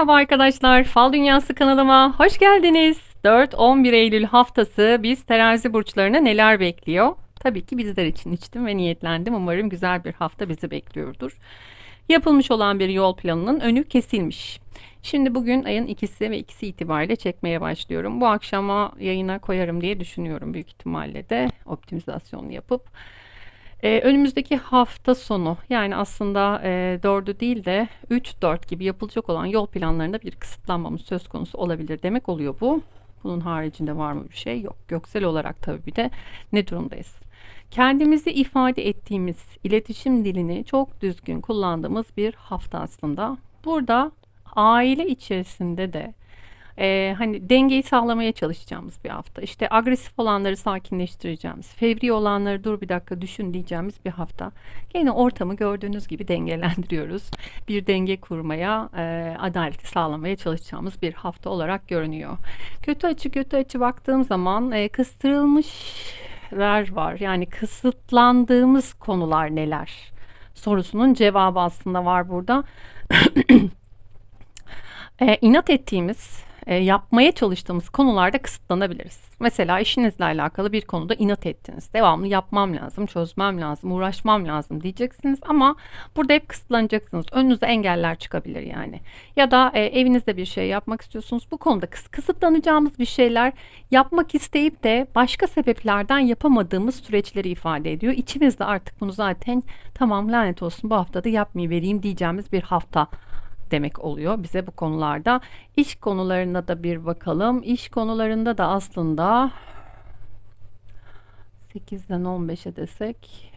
Merhaba arkadaşlar, Fal Dünyası kanalıma hoş geldiniz. 4-11 Eylül haftası biz terazi burçlarına neler bekliyor? Tabii ki bizler için içtim ve niyetlendim. Umarım güzel bir hafta bizi bekliyordur. Yapılmış olan bir yol planının önü kesilmiş. Şimdi bugün ayın ikisi ve ikisi itibariyle çekmeye başlıyorum. Bu akşama yayına koyarım diye düşünüyorum büyük ihtimalle de optimizasyon yapıp. Ee, önümüzdeki hafta sonu yani aslında e, 4'ü değil de 3-4 gibi yapılacak olan yol planlarında bir kısıtlanmamız söz konusu olabilir demek oluyor bu. Bunun haricinde var mı bir şey? Yok. Göksel olarak tabii bir de ne durumdayız? Kendimizi ifade ettiğimiz iletişim dilini çok düzgün kullandığımız bir hafta aslında. Burada aile içerisinde de e, hani dengeyi sağlamaya çalışacağımız bir hafta. İşte agresif olanları sakinleştireceğimiz, fevri olanları dur bir dakika düşün diyeceğimiz bir hafta. Gene ortamı gördüğünüz gibi dengelendiriyoruz. Bir denge kurmaya, e, adaleti sağlamaya çalışacağımız bir hafta olarak görünüyor. Kötü açı kötü açı baktığım zaman e, kıstırılmışlar var. Yani kısıtlandığımız konular neler? Sorusunun cevabı aslında var burada. e, inat ettiğimiz e, yapmaya çalıştığımız konularda kısıtlanabiliriz. Mesela işinizle alakalı bir konuda inat ettiniz. Devamlı yapmam lazım, çözmem lazım, uğraşmam lazım diyeceksiniz ama burada hep kısıtlanacaksınız. Önünüze engeller çıkabilir yani. Ya da e, evinizde bir şey yapmak istiyorsunuz. Bu konuda kıs kısıtlanacağımız bir şeyler yapmak isteyip de başka sebeplerden yapamadığımız süreçleri ifade ediyor. İçimizde artık bunu zaten tamam lanet olsun bu haftada yapmayı vereyim diyeceğimiz bir hafta demek oluyor bize bu konularda. İş konularına da bir bakalım. İş konularında da aslında 8'den 15'e desek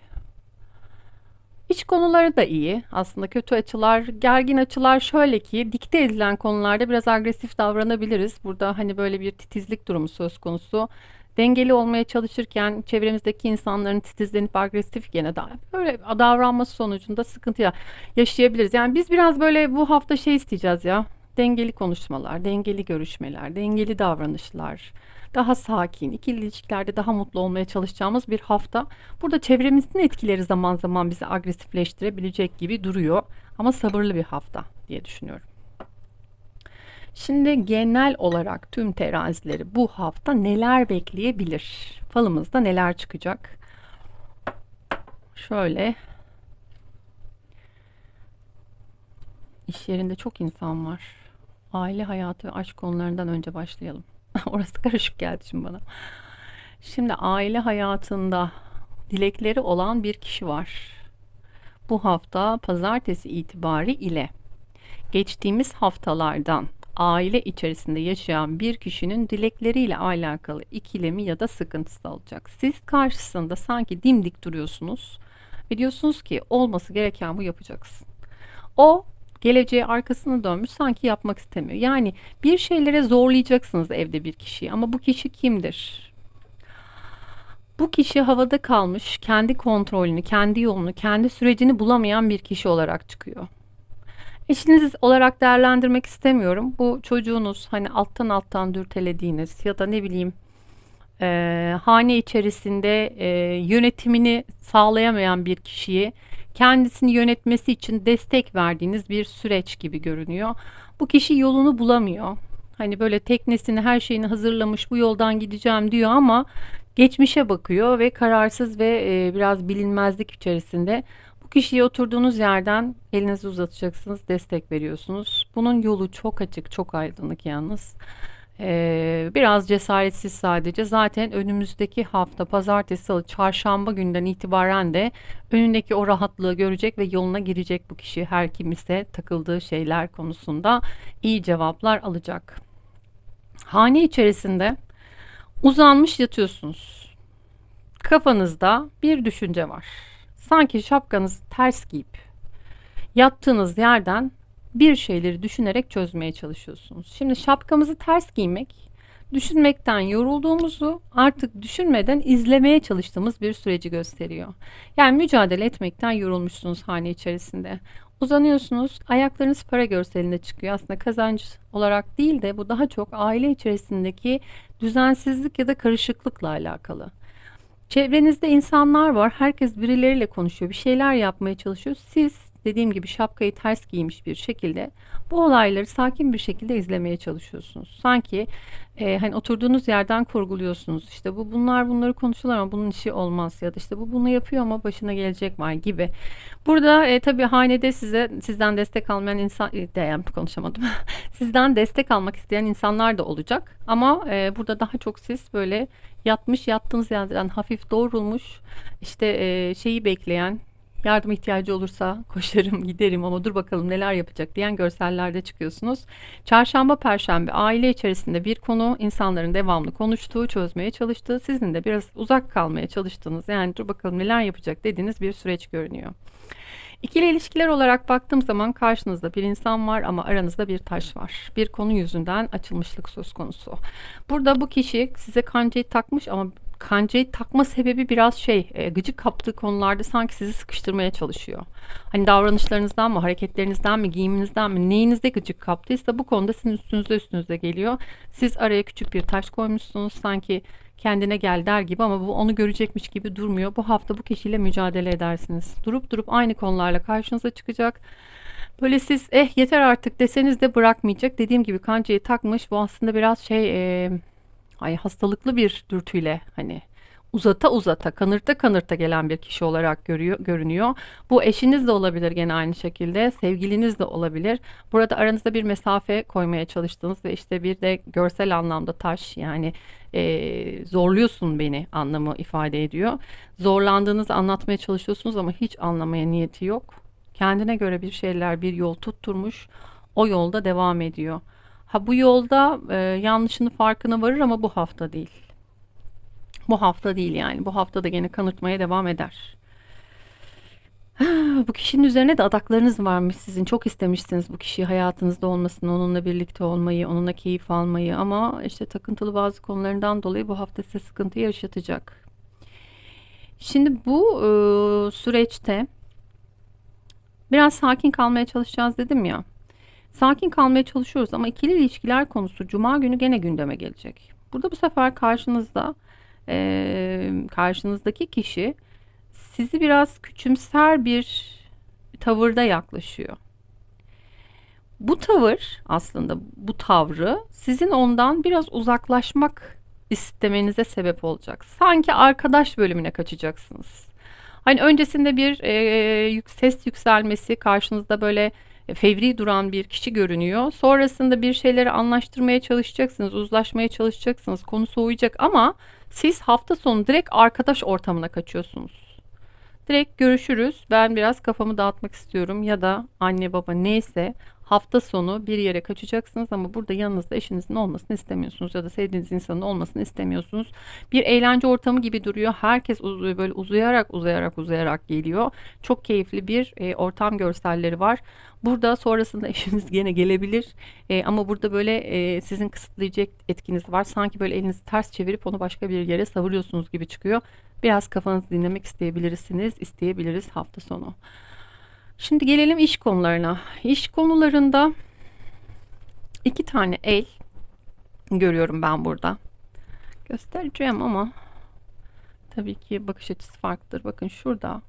İş konuları da iyi. Aslında kötü açılar, gergin açılar şöyle ki dikte edilen konularda biraz agresif davranabiliriz. Burada hani böyle bir titizlik durumu söz konusu dengeli olmaya çalışırken çevremizdeki insanların titizlenip agresif gene da böyle davranması sonucunda sıkıntı yaşayabiliriz. Yani biz biraz böyle bu hafta şey isteyeceğiz ya. Dengeli konuşmalar, dengeli görüşmeler, dengeli davranışlar, daha sakin, ikili ilişkilerde daha mutlu olmaya çalışacağımız bir hafta. Burada çevremizin etkileri zaman zaman bizi agresifleştirebilecek gibi duruyor. Ama sabırlı bir hafta diye düşünüyorum. Şimdi genel olarak tüm terazileri bu hafta neler bekleyebilir? Falımızda neler çıkacak? Şöyle iş yerinde çok insan var. Aile hayatı ve aşk konularından önce başlayalım. Orası karışık geldi şimdi bana. Şimdi aile hayatında dilekleri olan bir kişi var. Bu hafta pazartesi itibari ile geçtiğimiz haftalardan aile içerisinde yaşayan bir kişinin dilekleriyle alakalı ikilemi ya da sıkıntısı olacak. Siz karşısında sanki dimdik duruyorsunuz ve diyorsunuz ki olması gereken bu yapacaksın. O geleceğe arkasını dönmüş sanki yapmak istemiyor. Yani bir şeylere zorlayacaksınız evde bir kişiyi ama bu kişi kimdir? Bu kişi havada kalmış, kendi kontrolünü, kendi yolunu, kendi sürecini bulamayan bir kişi olarak çıkıyor. Eşiniz olarak değerlendirmek istemiyorum. Bu çocuğunuz hani alttan alttan dürtelediğiniz ya da ne bileyim e, hane içerisinde e, yönetimini sağlayamayan bir kişiyi kendisini yönetmesi için destek verdiğiniz bir süreç gibi görünüyor. Bu kişi yolunu bulamıyor. Hani böyle teknesini her şeyini hazırlamış bu yoldan gideceğim diyor ama geçmişe bakıyor ve kararsız ve e, biraz bilinmezlik içerisinde kişiye oturduğunuz yerden elinizi uzatacaksınız, destek veriyorsunuz. Bunun yolu çok açık, çok aydınlık yalnız. Ee, biraz cesaretsiz sadece. Zaten önümüzdeki hafta pazartesi, salı, çarşamba günden itibaren de önündeki o rahatlığı görecek ve yoluna girecek bu kişi. Her kim ise takıldığı şeyler konusunda iyi cevaplar alacak. Hane içerisinde uzanmış yatıyorsunuz. Kafanızda bir düşünce var Sanki şapkanızı ters giyip yattığınız yerden bir şeyleri düşünerek çözmeye çalışıyorsunuz. Şimdi şapkamızı ters giymek düşünmekten yorulduğumuzu artık düşünmeden izlemeye çalıştığımız bir süreci gösteriyor. Yani mücadele etmekten yorulmuşsunuz hane içerisinde. Uzanıyorsunuz, ayaklarınız para görselinde çıkıyor. Aslında kazancı olarak değil de bu daha çok aile içerisindeki düzensizlik ya da karışıklıkla alakalı. Çevrenizde insanlar var. Herkes birileriyle konuşuyor. Bir şeyler yapmaya çalışıyor. Siz dediğim gibi şapkayı ters giymiş bir şekilde bu olayları sakin bir şekilde izlemeye çalışıyorsunuz. Sanki e, hani oturduğunuz yerden kurguluyorsunuz. İşte bu bunlar bunları konuşuyorlar ama bunun işi olmaz ya da işte bu bunu yapıyor ama başına gelecek var gibi. Burada e, tabii hanede size sizden destek almayan insan e, de, konuşamadım. sizden destek almak isteyen insanlar da olacak. Ama e, burada daha çok siz böyle yatmış yattığınız yerden hafif doğrulmuş işte e, şeyi bekleyen yardım ihtiyacı olursa koşarım giderim ama dur bakalım neler yapacak diyen görsellerde çıkıyorsunuz. Çarşamba perşembe aile içerisinde bir konu insanların devamlı konuştuğu çözmeye çalıştığı sizin de biraz uzak kalmaya çalıştığınız yani dur bakalım neler yapacak dediğiniz bir süreç görünüyor. İkili ilişkiler olarak baktığım zaman karşınızda bir insan var ama aranızda bir taş var. Bir konu yüzünden açılmışlık söz konusu. Burada bu kişi size kancayı takmış ama kancayı takma sebebi biraz şey e, gıcık kaptığı konularda sanki sizi sıkıştırmaya çalışıyor. Hani davranışlarınızdan mı, hareketlerinizden mi, giyiminizden mi, neyinizde gıcık kaptıysa bu konuda sizin üstünüze üstünüze geliyor. Siz araya küçük bir taş koymuşsunuz sanki kendine gel der gibi ama bu onu görecekmiş gibi durmuyor. Bu hafta bu kişiyle mücadele edersiniz. Durup durup aynı konularla karşınıza çıkacak. Böyle siz eh yeter artık deseniz de bırakmayacak. Dediğim gibi kancayı takmış. Bu aslında biraz şey e, ay hastalıklı bir dürtüyle hani uzata uzata kanırta kanırta gelen bir kişi olarak görüyor, görünüyor. Bu eşiniz de olabilir gene aynı şekilde sevgiliniz de olabilir. Burada aranızda bir mesafe koymaya çalıştığınız ve işte bir de görsel anlamda taş yani e, zorluyorsun beni anlamı ifade ediyor. Zorlandığınızı anlatmaya çalışıyorsunuz ama hiç anlamaya niyeti yok. Kendine göre bir şeyler bir yol tutturmuş o yolda devam ediyor. Ha bu yolda e, yanlışını farkına varır ama bu hafta değil. Bu hafta değil yani. Bu hafta da gene kanırtmaya devam eder. Bu kişinin üzerine de adaklarınız varmış sizin. Çok istemişsiniz bu kişi hayatınızda olmasını, onunla birlikte olmayı, onunla keyif almayı ama işte takıntılı bazı konularından dolayı bu hafta size sıkıntı yaşatacak. Şimdi bu e, süreçte biraz sakin kalmaya çalışacağız dedim ya. Sakin kalmaya çalışıyoruz ama ikili ilişkiler konusu cuma günü gene gündeme gelecek. Burada bu sefer karşınızda e, karşınızdaki kişi sizi biraz küçümser bir tavırda yaklaşıyor. Bu tavır aslında bu tavrı sizin ondan biraz uzaklaşmak istemenize sebep olacak. Sanki arkadaş bölümüne kaçacaksınız. Hani öncesinde bir e, ses yükselmesi karşınızda böyle fevri duran bir kişi görünüyor. Sonrasında bir şeyleri anlaştırmaya çalışacaksınız, uzlaşmaya çalışacaksınız. Konu soğuyacak ama siz hafta sonu direkt arkadaş ortamına kaçıyorsunuz. Direkt görüşürüz. Ben biraz kafamı dağıtmak istiyorum ya da anne baba neyse hafta sonu bir yere kaçacaksınız ama burada yanınızda eşinizin olmasını istemiyorsunuz ya da sevdiğiniz insanın olmasını istemiyorsunuz. Bir eğlence ortamı gibi duruyor. Herkes uzuyor böyle uzayarak uzayarak uzayarak geliyor. Çok keyifli bir e, ortam görselleri var. Burada sonrasında eşiniz gene gelebilir e, ama burada böyle e, sizin kısıtlayacak etkiniz var. Sanki böyle elinizi ters çevirip onu başka bir yere savuruyorsunuz gibi çıkıyor. Biraz kafanızı dinlemek isteyebilirsiniz, isteyebiliriz hafta sonu. Şimdi gelelim iş konularına. İş konularında iki tane el görüyorum ben burada. Göstereceğim ama tabii ki bakış açısı farklıdır. Bakın şurada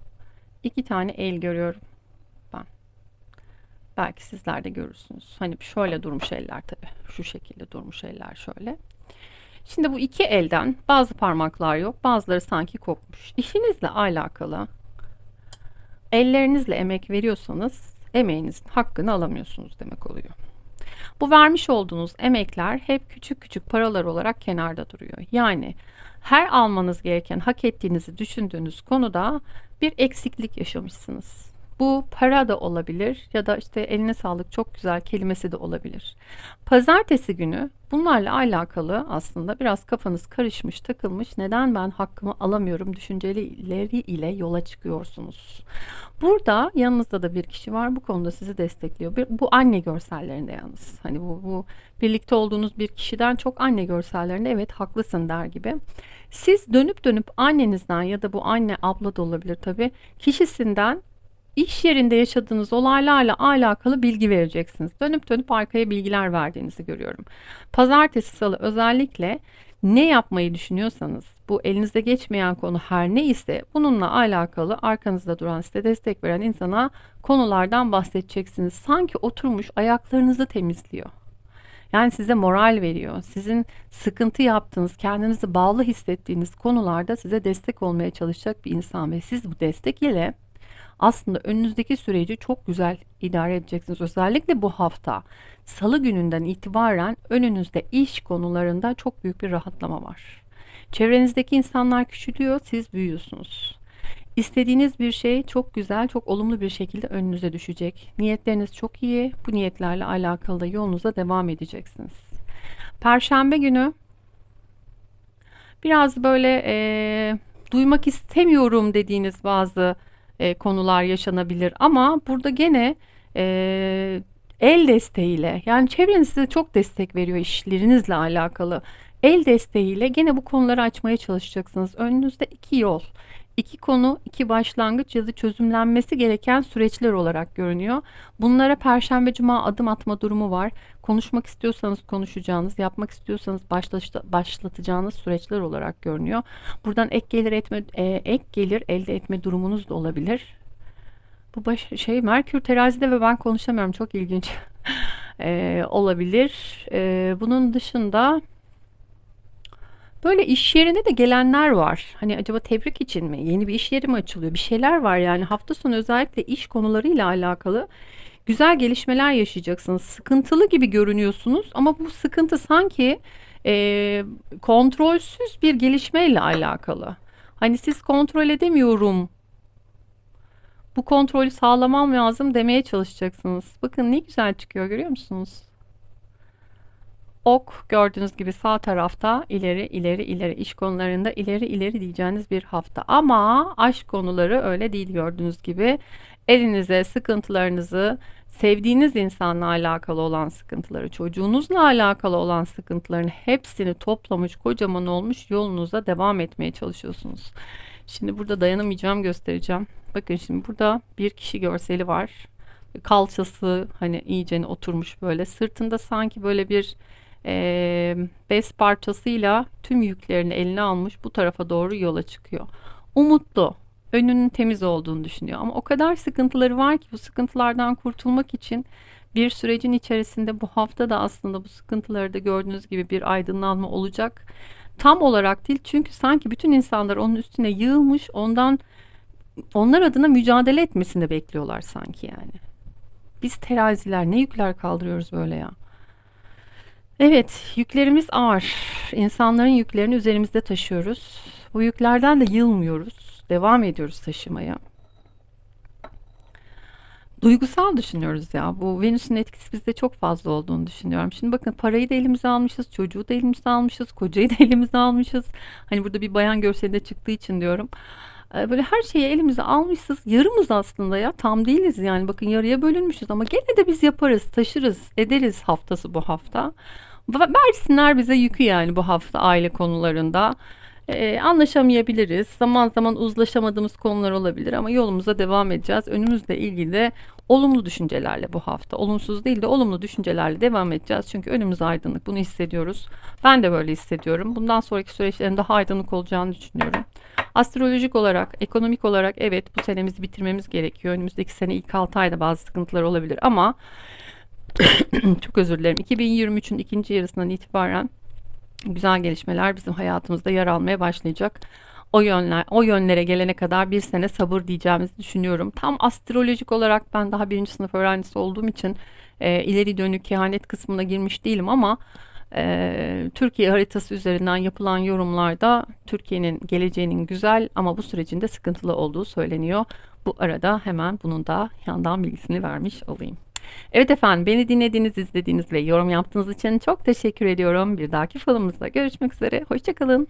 iki tane el görüyorum ben. Belki sizler de görürsünüz. Hani şöyle durmuş eller tabii. Şu şekilde durmuş eller şöyle. Şimdi bu iki elden bazı parmaklar yok, bazıları sanki kopmuş. İşinizle alakalı ellerinizle emek veriyorsanız emeğinizin hakkını alamıyorsunuz demek oluyor. Bu vermiş olduğunuz emekler hep küçük küçük paralar olarak kenarda duruyor. Yani her almanız gereken hak ettiğinizi düşündüğünüz konuda bir eksiklik yaşamışsınız. Bu para da olabilir ya da işte eline sağlık çok güzel kelimesi de olabilir. Pazartesi günü bunlarla alakalı aslında biraz kafanız karışmış, takılmış. Neden ben hakkımı alamıyorum düşünceleri ile yola çıkıyorsunuz. Burada yanınızda da bir kişi var. Bu konuda sizi destekliyor. Bu anne görsellerinde yalnız. Hani bu, bu birlikte olduğunuz bir kişiden çok anne görsellerinde evet haklısın der gibi. Siz dönüp dönüp annenizden ya da bu anne abla da olabilir tabii kişisinden iş yerinde yaşadığınız olaylarla alakalı bilgi vereceksiniz. Dönüp dönüp arkaya bilgiler verdiğinizi görüyorum. Pazartesi salı özellikle Ne yapmayı düşünüyorsanız bu elinizde geçmeyen konu her ne ise bununla alakalı arkanızda duran size destek veren insana konulardan bahsedeceksiniz. Sanki oturmuş ayaklarınızı temizliyor. Yani size moral veriyor. Sizin sıkıntı yaptığınız, kendinizi bağlı hissettiğiniz konularda size destek olmaya çalışacak bir insan ve siz bu destek ile aslında önünüzdeki süreci çok güzel idare edeceksiniz. Özellikle bu hafta salı gününden itibaren önünüzde iş konularında çok büyük bir rahatlama var. Çevrenizdeki insanlar küçülüyor, siz büyüyorsunuz. İstediğiniz bir şey çok güzel, çok olumlu bir şekilde önünüze düşecek. Niyetleriniz çok iyi. Bu niyetlerle alakalı da yolunuza devam edeceksiniz. Perşembe günü biraz böyle e, duymak istemiyorum dediğiniz bazı e, konular yaşanabilir. Ama burada gene e, el desteğiyle yani çevreniz size çok destek veriyor işlerinizle alakalı. El desteğiyle gene bu konuları açmaya çalışacaksınız. Önünüzde iki yol. iki konu, iki başlangıç ya da çözümlenmesi gereken süreçler olarak görünüyor. Bunlara perşembe cuma adım atma durumu var. Konuşmak istiyorsanız konuşacağınız, yapmak istiyorsanız başlatacağınız süreçler olarak görünüyor. Buradan ek gelir etme e, ek gelir elde etme durumunuz da olabilir. Bu baş, şey Merkür terazide ve ben konuşamıyorum. Çok ilginç e, olabilir. E, bunun dışında böyle iş yerine de gelenler var. Hani acaba tebrik için mi? Yeni bir iş yeri mi açılıyor? Bir şeyler var yani. Hafta sonu özellikle iş konularıyla alakalı güzel gelişmeler yaşayacaksınız. Sıkıntılı gibi görünüyorsunuz ama bu sıkıntı sanki e, kontrolsüz bir gelişmeyle alakalı. Hani siz kontrol edemiyorum bu kontrolü sağlamam lazım demeye çalışacaksınız. Bakın ne güzel çıkıyor görüyor musunuz? Ok gördüğünüz gibi sağ tarafta ileri ileri ileri iş konularında ileri ileri diyeceğiniz bir hafta. Ama aşk konuları öyle değil gördüğünüz gibi. Elinize sıkıntılarınızı, sevdiğiniz insanla alakalı olan sıkıntıları, çocuğunuzla alakalı olan sıkıntıların hepsini toplamış, kocaman olmuş yolunuza devam etmeye çalışıyorsunuz. Şimdi burada dayanamayacağım göstereceğim. Bakın şimdi burada bir kişi görseli var. Kalçası hani iyice oturmuş böyle. Sırtında sanki böyle bir e, bez parçasıyla tüm yüklerini eline almış bu tarafa doğru yola çıkıyor. Umutlu, önünün temiz olduğunu düşünüyor. Ama o kadar sıkıntıları var ki bu sıkıntılardan kurtulmak için bir sürecin içerisinde bu hafta da aslında bu sıkıntıları da gördüğünüz gibi bir aydınlanma olacak. Tam olarak değil çünkü sanki bütün insanlar onun üstüne yığılmış ondan onlar adına mücadele etmesini bekliyorlar sanki yani. Biz teraziler ne yükler kaldırıyoruz böyle ya. Evet yüklerimiz ağır. İnsanların yüklerini üzerimizde taşıyoruz. Bu yüklerden de yılmıyoruz. Devam ediyoruz taşımaya. Duygusal düşünüyoruz ya. Bu Venüs'ün etkisi bizde çok fazla olduğunu düşünüyorum. Şimdi bakın parayı da elimize almışız, çocuğu da elimize almışız, kocayı da elimize almışız. Hani burada bir bayan görselinde çıktığı için diyorum. Ee, böyle her şeyi elimize almışız. Yarımız aslında ya. Tam değiliz yani. Bakın yarıya bölünmüşüz ama gene de biz yaparız, taşırız, ederiz haftası bu hafta. Versinler bize yükü yani bu hafta aile konularında. Ee, anlaşamayabiliriz. Zaman zaman uzlaşamadığımız konular olabilir ama yolumuza devam edeceğiz. Önümüzle ilgili de olumlu düşüncelerle bu hafta. Olumsuz değil de olumlu düşüncelerle devam edeceğiz. Çünkü önümüz aydınlık. Bunu hissediyoruz. Ben de böyle hissediyorum. Bundan sonraki süreçlerin daha aydınlık olacağını düşünüyorum. Astrolojik olarak, ekonomik olarak evet bu senemizi bitirmemiz gerekiyor. Önümüzdeki sene ilk 6 ayda bazı sıkıntılar olabilir ama çok özür dilerim. 2023'ün ikinci yarısından itibaren güzel gelişmeler bizim hayatımızda yer almaya başlayacak. O yönler, o yönlere gelene kadar bir sene sabır diyeceğimizi düşünüyorum. Tam astrolojik olarak ben daha birinci sınıf öğrencisi olduğum için e, ileri dönük kehanet kısmına girmiş değilim ama e, Türkiye haritası üzerinden yapılan yorumlarda Türkiye'nin geleceğinin güzel ama bu sürecinde sıkıntılı olduğu söyleniyor. Bu arada hemen bunun da yandan bilgisini vermiş olayım. Evet efendim beni dinlediğiniz, izlediğiniz ve yorum yaptığınız için çok teşekkür ediyorum. Bir dahaki falımızda görüşmek üzere. Hoşçakalın.